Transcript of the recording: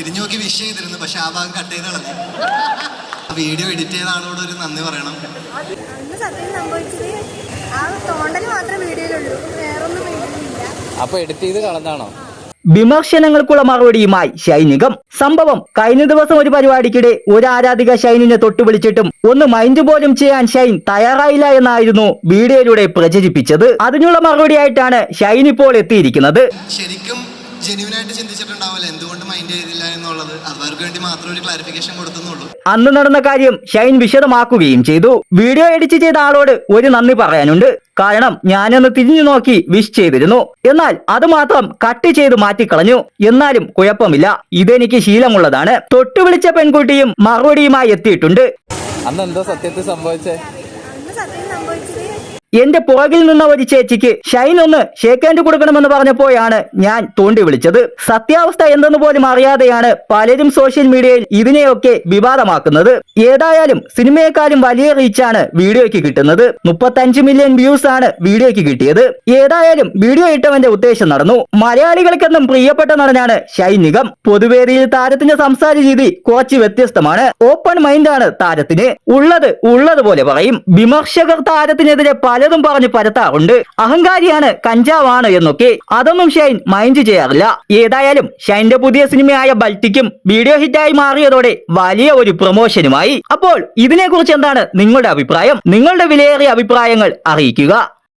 തിരിഞ്ഞു നോക്കി വിഷ് ചെയ്തിരുന്നു പക്ഷെ ആ ഭാഗം കട്ട് ചെയ്ത് കളഞ്ഞു. വീഡിയോ എഡിറ്റ് ചെയ്ത ആളോട് ഒരു നന്ദി പറയണം. സത്യം സംഭവിച്ചത് ആ തോണ്ടൽ മാത്രമേ വീഡിയോയിലുള്ളൂ വേറൊന്നും വീഡിയോയിലില്ല അപ്പൊ എഡിറ്റ് ചെയ്ത് കളഞ്ഞാണോ വിമർശനങ്ങൾക്കുള്ള മറുപടിയുമായി ഷൈനികം. സംഭവം കഴിഞ്ഞ ദിവസം ഒരു പരിപാടിക്കിടെ ഒരു ആരാധിക തൊട്ടു വിളിച്ചിട്ടും ഒന്ന് മൈൻഡ് പോലും ചെയ്യാൻ ഷൈൻ തയ്യാറായില്ല എന്നായിരുന്നു വീഡിയോയിലൂടെ പ്രചരിപ്പിച്ചത്. അതിനുള്ള മറുപടിയായിട്ടാണ് ഷൈൻ ഇപ്പോൾ എത്തിയിരിക്കുന്നത്. ശരിക്കും ജെന്യൂനായിട്ട് ചിന്തിച്ചിട്ടുണ്ടാവില്ല. എന്തുകൊണ്ട് മൈൻഡ് ചെയ്തില്ല എന്നുള്ളത്. അവർക്ക് വേണ്ടി മാത്രം ഒരു ക്ലാരിഫിക്കേഷൻ കൊടുത്തുന്നുള്ളൂ. അന്ന് നടന്ന കാര്യം ഷൈൻ വിശദമാക്കുകയും ചെയ്തു. വീഡിയോ എഡിറ്റ് ചെയ്ത ആളോട് ഒരു നന്ദി പറയാനുണ്ട്. കാരണം ഞാനൊന്ന് തിരിഞ്ഞു നോക്കി വിഷ് ചെയ്തിരുന്നു. എന്നാൽ അത് മാത്രം കട്ട് ചെയ്ത് മാറ്റിക്കളഞ്ഞു. എന്നാലും കുഴപ്പമില്ല. ഇതെനിക്ക് ശീലമുള്ളതാണ്. തൊട്ടു വിളിച്ച പെൺകുട്ടിയും മറുപടിയുമായി എത്തിയിട്ടുണ്ട്. അന്ന് എന്തോ സത്യത്തിൽ സംഭവിച്ചേ? അന്ന് സത്യം സംഭവിച്ചത് എന്റെ പുറകിൽ നിന്ന ഒരു ചേച്ചിക്ക് ഷൈൻ ഒന്ന് ഷേക്ക് ഹാൻഡ് കൊടുക്കണമെന്ന് പറഞ്ഞപ്പോഴാണ് ഞാൻ തോണ്ടി വിളിച്ചത്. സത്യാവസ്ഥ എന്തെന്ന് പോലും അറിയാതെയാണ് പലരും സോഷ്യൽ മീഡിയയിൽ ഇതിനെയൊക്കെ വിവാദമാക്കുന്നത്. ഏതായാലും സിനിമയെക്കാളും വലിയ റീച്ചാണ് വീഡിയോയ്ക്ക് കിട്ടുന്നത്. മുപ്പത്തഞ്ച് മില്യൺ വ്യൂസ് ആണ് വീഡിയോയ്ക്ക് കിട്ടിയത്. ഏതായാലും വീഡിയോ ഇട്ടവന്റെ ഉദ്ദേശം നടന്നു. മലയാളികൾക്കെന്നും പ്രിയപ്പെട്ട നടനാണ് ഷൈൻ നിഗം. പൊതുവേദിയിൽ താരത്തിന്റെ സംസാര രീതി കുറച്ച് വ്യത്യസ്തമാണ്. ഓപ്പൺ മൈൻഡാണ് താരത്തിന്. ഉള്ളത് ഉള്ളതുപോലെ പറയും. വിമർശകർ താരത്തിനെതിരെ പലതും പറഞ്ഞ് പരത്താറുണ്ട്. അഹങ്കാരിയാണ് കഞ്ചാവാണ് എന്നൊക്കെ. അതൊന്നും ഷൈൻ മൈൻഡ് ചെയ്യാറില്ല. ഏതായാലും ഷൈന്റെ പുതിയ സിനിമയായ ബൾട്ടിക്കും വീഡിയോ ഹിറ്റായി മാറിയതോടെ വലിയ ഒരു പ്രൊമോഷനുമായി അപ്പോൾ ഇതിനെക്കുറിച്ച് എന്താണ് നിങ്ങളുടെ അഭിപ്രായം? നിങ്ങളുടെ വിലയേറിയ അഭിപ്രായങ്ങൾ അറിയിക്കുക.